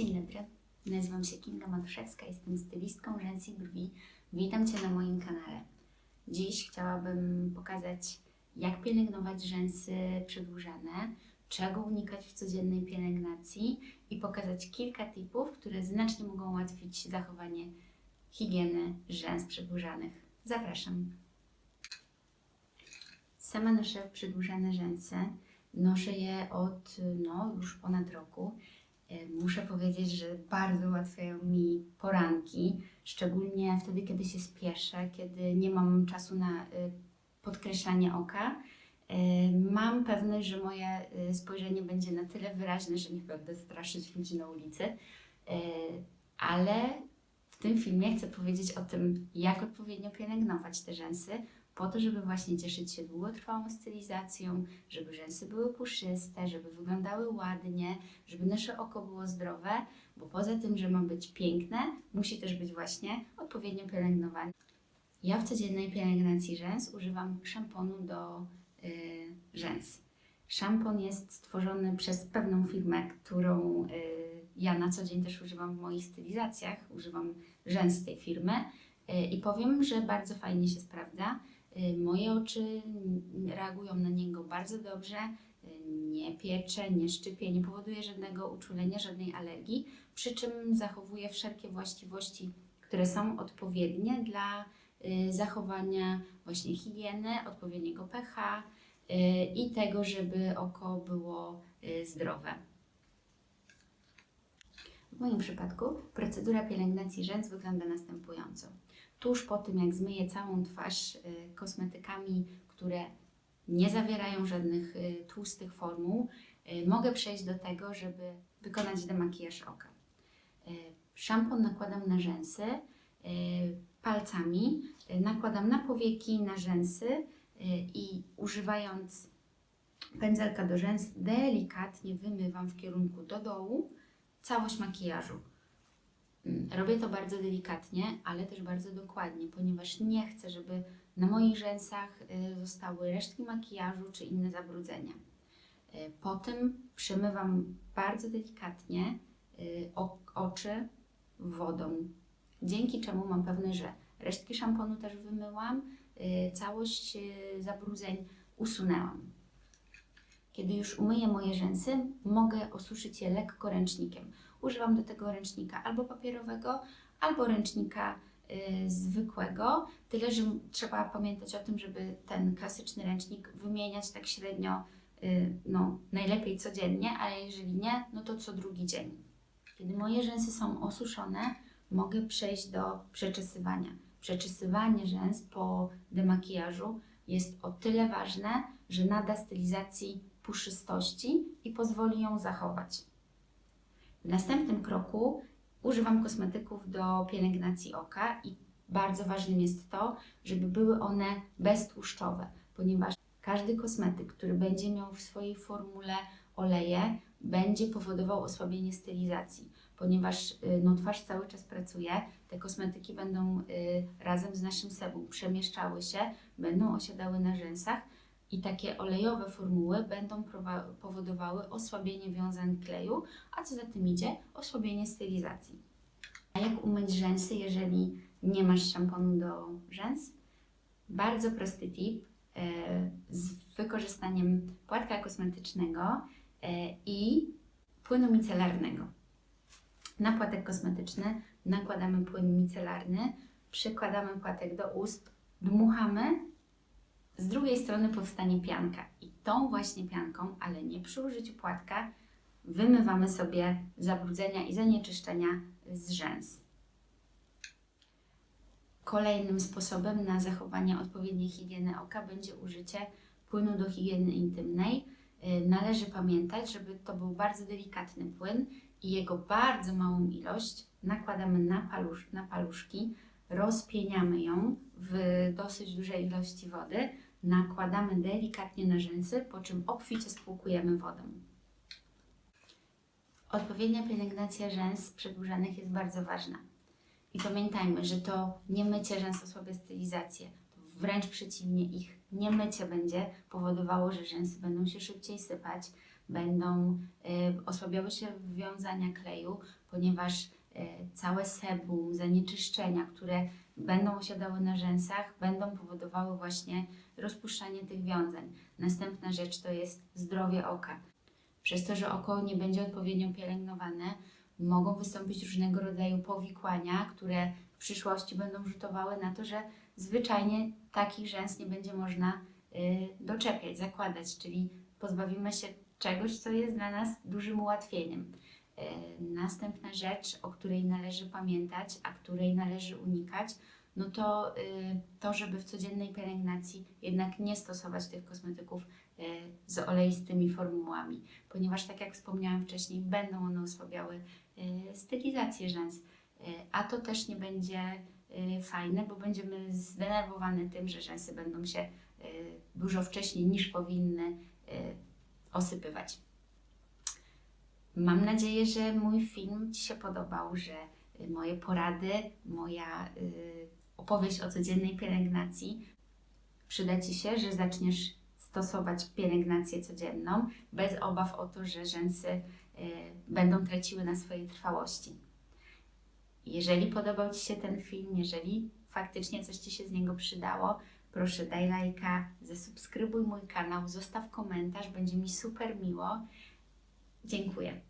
Dzień dobry, nazywam się Kinga Matuszewska, jestem stylistką rzęs i brwi. Witam Cię na moim kanale. Dziś chciałabym pokazać, jak pielęgnować rzęsy przedłużane, czego unikać w codziennej pielęgnacji i pokazać kilka tipów, które znacznie mogą ułatwić zachowanie higieny rzęs przedłużanych. Zapraszam. Sama noszę przedłużane rzęsy. Noszę je od no, już ponad roku. E, Muszę powiedzieć, że bardzo ułatwiają mi poranki, szczególnie wtedy, kiedy się spieszę, kiedy nie mam czasu na y, podkreślanie oka. E, Mam pewność, że moje y, spojrzenie będzie na tyle wyraźne, że nie będę straszyć ludzi na ulicy, ale w tym filmie chcę powiedzieć o tym, jak odpowiednio pielęgnować te rzęsy, po to, żeby właśnie cieszyć się długotrwałą stylizacją, żeby rzęsy były puszyste, żeby wyglądały ładnie, żeby nasze oko było zdrowe, bo poza tym, że ma być piękne, musi też być właśnie odpowiednio pielęgnowane. Ja w codziennej pielęgnacji rzęs używam szamponu do y, rzęs. Szampon jest stworzony przez pewną firmę, którą y, ja na co dzień też używam w moich stylizacjach. Używam rzęs tej firmy y, i powiem, że bardzo fajnie się sprawdza. Y, Moje oczy reagują na niego bardzo dobrze, y, nie piecze, nie szczypie, nie powoduje żadnego uczulenia, żadnej alergii, przy czym zachowuje wszelkie właściwości, które są odpowiednie dla y, zachowania właśnie higieny, odpowiedniego pH i tego, żeby oko było zdrowe. W moim przypadku procedura pielęgnacji rzęs wygląda następująco. Tuż po tym, jak zmyję całą twarz y, kosmetykami, które nie zawierają żadnych y, tłustych formuł, y, mogę przejść do tego, żeby wykonać demakijaż oka. Szampon nakładam na rzęsy palcami, nakładam na powieki, na rzęsy i używając pędzelka do rzęs delikatnie wymywam w kierunku do dołu całość makijażu. Robię to bardzo delikatnie, ale też bardzo dokładnie, ponieważ nie chcę, żeby na moich rzęsach y, zostały resztki makijażu czy inne zabrudzenia. Y, Potem przemywam bardzo delikatnie y, oczy wodą, dzięki czemu mam pewność, że resztki szamponu też wymyłam, całość zabrudzeń usunęłam. Kiedy już umyję moje rzęsy, mogę osuszyć je lekko ręcznikiem. Używam do tego ręcznika albo papierowego, albo ręcznika y, zwykłego. Tyle, że trzeba pamiętać o tym, żeby ten klasyczny ręcznik wymieniać tak średnio, y, no najlepiej codziennie, ale jeżeli nie, no to co drugi dzień. Kiedy moje rzęsy są osuszone, mogę przejść do przeczesywania. Przeczesywanie rzęs po demakijażu jest o tyle ważne, że nada stylizacji puszystości i pozwoli ją zachować. W następnym kroku używam kosmetyków do pielęgnacji oka i bardzo ważnym jest to, żeby były one beztłuszczowe, ponieważ każdy kosmetyk, który będzie miał w swojej formule oleje, będzie powodował osłabienie stylizacji, ponieważ y, no, twarz cały czas pracuje, te kosmetyki będą y, razem z naszym sebum przemieszczały się, będą osiadały na rzęsach i takie olejowe formuły będą powodowały osłabienie wiązań kleju, a co za tym idzie, osłabienie stylizacji. A jak umyć rzęsy, jeżeli nie masz szamponu do rzęs? Bardzo prosty tip e, z wykorzystaniem płatka kosmetycznego e, i płynu micelarnego. Na płatek kosmetyczny nakładamy płyn micelarny, przykładamy płatek do ust, dmuchamy z drugiej strony powstanie pianka i tą właśnie pianką, ale nie przy użyciu płatka, wymywamy sobie zabrudzenia i zanieczyszczenia z rzęs. Kolejnym sposobem na zachowanie odpowiedniej higieny oka będzie użycie płynu do higieny intymnej. Y, Należy pamiętać, żeby to był bardzo delikatny płyn i jego bardzo małą ilość nakładamy na, palusz, na paluszki, rozpieniamy ją w dosyć dużej ilości wody, nakładamy delikatnie na rzęsy, po czym obficie spłukujemy wodą. Odpowiednia pielęgnacja rzęs przedłużanych jest bardzo ważna. I pamiętajmy, że to nie mycie rzęs osłabia stylizację. Wręcz przeciwnie, ich niemycie będzie powodowało, że rzęsy będą się szybciej sypać, będą y, osłabiały się wiązania kleju, ponieważ y, całe sebum, zanieczyszczenia, które będą osiadały na rzęsach, będą powodowały właśnie rozpuszczanie tych wiązań. Następna rzecz to jest zdrowie oka. Przez to, że oko nie będzie odpowiednio pielęgnowane, mogą wystąpić różnego rodzaju powikłania, które w przyszłości będą rzutowały na to, że zwyczajnie takich rzęs nie będzie można y, doczepiać, zakładać, czyli pozbawimy się czegoś, co jest dla nas dużym ułatwieniem. Y, Następna rzecz, o której należy pamiętać, a której należy unikać, no to y, to, żeby w codziennej pielęgnacji jednak nie stosować tych kosmetyków y, z oleistymi formułami, ponieważ tak jak wspomniałam wcześniej, będą one osłabiały y, stylizację rzęs, a to też nie będzie fajne, bo będziemy zdenerwowane tym, że rzęsy będą się dużo wcześniej niż powinny osypywać. Mam nadzieję, że mój film Ci się podobał, że y, moje porady, moja y, opowieść o codziennej pielęgnacji przyda Ci się, że zaczniesz stosować pielęgnację codzienną bez obaw o to, że rzęsy y, będą traciły na swojej trwałości. Jeżeli podobał Ci się ten film, jeżeli faktycznie coś Ci się z niego przydało, proszę daj lajka, zasubskrybuj mój kanał, zostaw komentarz, będzie mi super miło. Dziękuję.